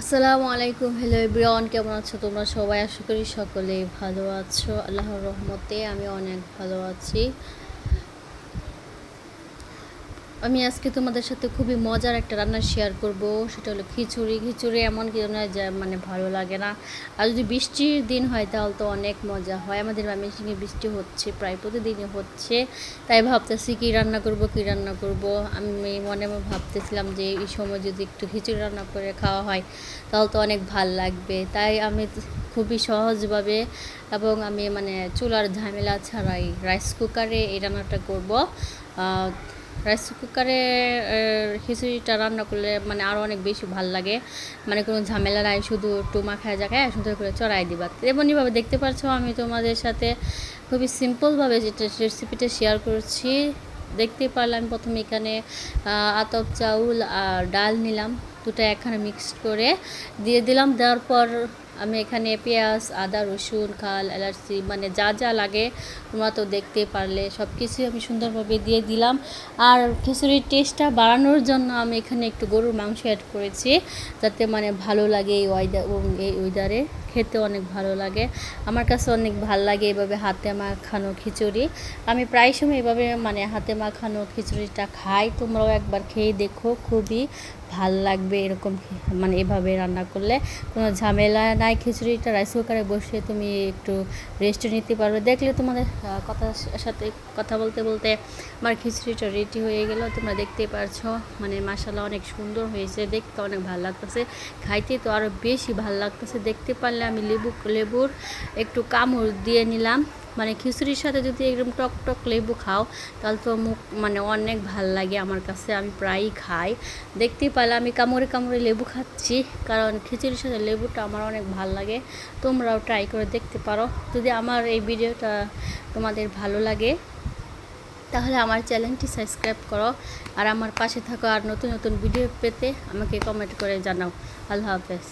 আসসালামু আলাইকুম hello everyone কেমন আছো তোমরা সবাই? আশা করি সকলেই ভালো আছো। আল্লাহর রহমতে আমি অনেক ভালো আছি। আমি আজকে তোমাদের সাথে খুবই মজার একটা রান্না শেয়ার করব। সেটা হলো খিচুড়ি। খিচুড়ি এমন কি না যা মানে ভালো লাগে না। আর যদি বৃষ্টির দিন হয় তাহলে তো অনেক মজা হয়। আমাদের ময়মনসিংহে বৃষ্টি হচ্ছে, প্রায় প্রতিদিনই হচ্ছে। তাই ভাবতেছি কী রান্না করব, কী রান্না করব? আমি মনে মনে ভাবতেছিলাম যে এই সময় যদি একটু খিচুড়ি রান্না করে খাওয়া হয় তাহলে তো অনেক ভালো লাগবে। তাই আমি খুবই সহজভাবে এবং আমি মানে চুলার ঝামেলা ছাড়াই রাইস কুকারে এই রান্নাটা করব। রাইস কুকারে খিচুড়িটা রান্না করলে মানে আরও অনেক বেশি ভালো লাগে। মানে কোনো ঝামেলা নাই, শুধু একটু মাখায় জায়গায় সুন্দর করে চড়াই দিবা। এমনইভাবে দেখতে পাচ্ছ আমি তোমাদের সাথে খুবই সিম্পলভাবে যেটা রেসিপিটা শেয়ার করছি। দেখতে পারলাম প্রথমে এখানে আতপ চাউল আর ডাল নিলাম। দুটো একখানে মিক্সড করে দিয়ে দিলাম। দেওয়ার পর আমি এখানে পেঁয়াজ, আদা, রসুন, খাল, এলাচি মানে যা যা লাগে তোমরা তো দেখতে পারলে সব কিছুই আমি সুন্দরভাবে দিয়ে দিলাম। আর খিচুড়ির টেস্টটা বাড়ানোর জন্য আমি এখানে একটু গরুর মাংস অ্যাড করেছি, যাতে মানে ভালো লাগে এই ওয়েদার এই ওয়েদারে খেতে অনেক ভালো লাগে। আমার কাছে অনেক ভালো লাগে এভাবে হাতে মাখানো খিচুড়ি। আমি প্রায় সময় এভাবে মানে হাতে মাখানো খিচুড়িটা খাই। তোমরাও একবার খেয়ে দেখো, খুবই ভালো লাগবে এরকম মানে এভাবে রান্না করলে। কোনো ঝামেলা নাই, খিচুড়িটা রাইস কুকারে বসে তুমি একটু রেস্ট নিতে পারবে। দেখলে তোমাদের কথার সাথে কথা বলতে বলতে আমার খিচুড়িটা রেডি হয়ে গেল। তোমরা দেখতে পারছ মানে মাসালা অনেক সুন্দর হয়েছে। দেখতে অনেক ভালো লাগতেছে। খাইতে তো আরও বেশি ভালো লাগতেছে। দেখতে পারলে আমি লেবু, লেবুর একটু কামড় দিয়ে নিলাম। মানে খিচুড়ির সাথে যদি একদম টক টক লেবু খাও, তাহলে তো মুখ মানে অনেক ভালো লাগে আমার কাছে, আমি প্রায়ই খাই। দেখতেই পারলে আমি কামড়ে কামড়ে লেবু খাচ্ছি, কারণ খিচুড়ির সাথে লেবুটা আমার অনেক ভালো লাগে। তোমরাও ট্রাই করে দেখতে পারো। যদি আমার এই ভিডিওটা তোমাদের ভালো লাগে, তাহলে আমার চ্যানেলটি সাবস্ক্রাইব করো। আর আমার পাশে থাকো আর নতুন নতুন ভিডিও পেতে আমাকে কমেন্ট করে জানাও। আল্লাহ হাফেজ।